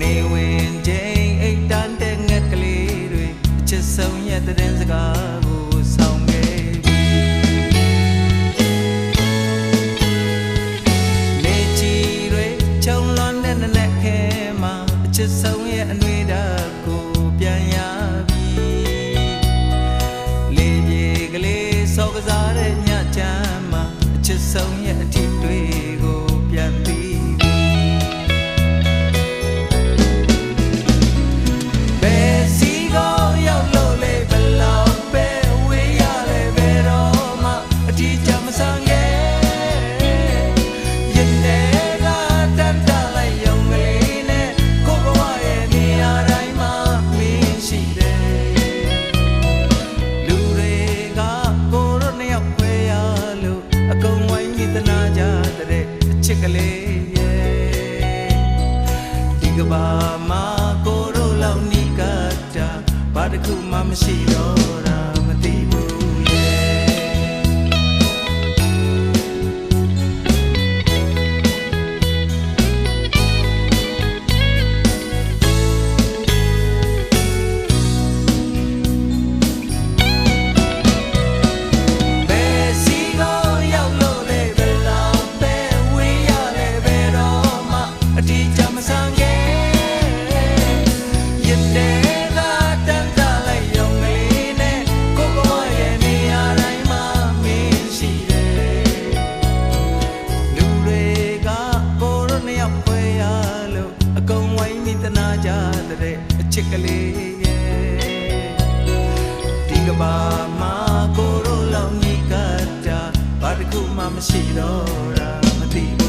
နေဝင်ချိန်အိတ်တန်းတဲ့ငှက်ကလေးတွေအချစ်ဆုံးရဲ့တဲ့စကားကိုဆောင်ခဲ့ပြီးနေချီတွေချုံလွန်တဲ့နက်ခဲမှာအချစ်ဆုံးရဲ့အနှွေးဓာတ်ကိုပြန်ရပြီ မှာကိုတို့လောက်နိကတာဘာတစ်ခုမှမရှိတော့တာမသိဘူး တဲ့အချစ်ကလေးရဲ့ဒီကဘာမှာကိုရိုလောင်ကြီးကတာဘာတစ်ခုမှမရှိတော့တာမသိဘူး